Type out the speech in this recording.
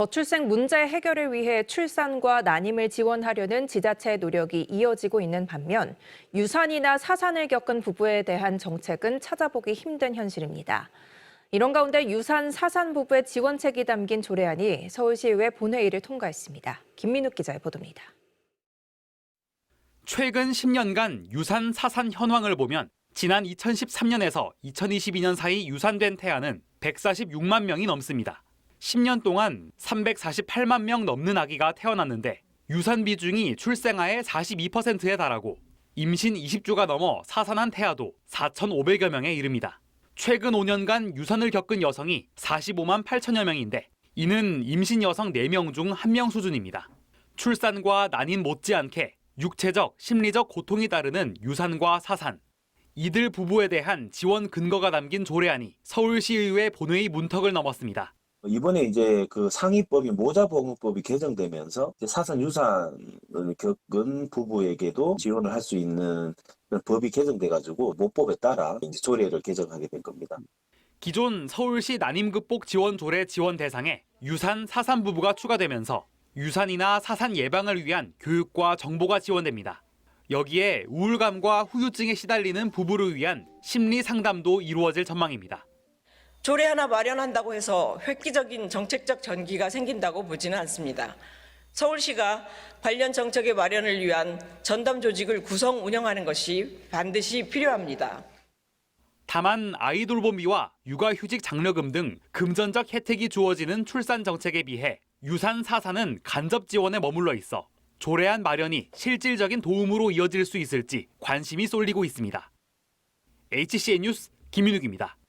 저출생 문제 해결을 위해 출산과 난임을 지원하려는 지자체의 노력이 이어지고 있는 반면 유산이나 사산을 겪은 부부에 대한 정책은 찾아보기 힘든 현실입니다. 이런 가운데 유산 사산 부부의 지원책이 담긴 조례안이 서울시의회 본회의를 통과했습니다. 김민욱 기자의 보도입니다. 최근 10년간 유산 사산 현황을 보면 지난 2013년에서 2022년 사이 유산된 태아는 146만 명이 넘습니다. 10년 동안 348만 명 넘는 아기가 태어났는데 유산 비중이 출생아의 42%에 달하고 임신 20주가 넘어 사산한 태아도 4,500여 명에 이릅니다. 최근 5년간 유산을 겪은 여성이 45만 8천여 명인데 이는 임신 여성 4명 중 1명 수준입니다. 출산과 난임 못지않게 육체적, 심리적 고통이 따르는 유산과 사산. 이들 부부에 대한 지원 근거가 담긴 조례안이 서울시의회 본회의 문턱을 넘었습니다. 이번에 이제 그 상위법인 모자보험법이 개정되면서 사산 유산을 겪은 부부에게도 지원을 할 수 있는 법이 개정돼가지고 모법에 따라 이제 조례를 개정하게 된 겁니다. 기존 서울시 난임 극복 지원 조례 지원 대상에 유산, 사산 부부가 추가되면서 유산이나 사산 예방을 위한 교육과 정보가 지원됩니다. 여기에 우울감과 후유증에 시달리는 부부를 위한 심리 상담도 이루어질 전망입니다. 조례 하나 마련한다고 해서 획기적인 정책적 전기가 생긴다고 보지는 않습니다. 서울시가 관련 정책의 마련을 위한 전담 조직을 구성 운영하는 것이 반드시 필요합니다. 다만 아이돌봄비와 육아휴직 장려금 등 금전적 혜택이 주어지는 출산 정책에 비해 유산 사산은 간접 지원에 머물러 있어 조례안 마련이 실질적인 도움으로 이어질 수 있을지 관심이 쏠리고 있습니다. HCN 뉴스 김민욱입니다.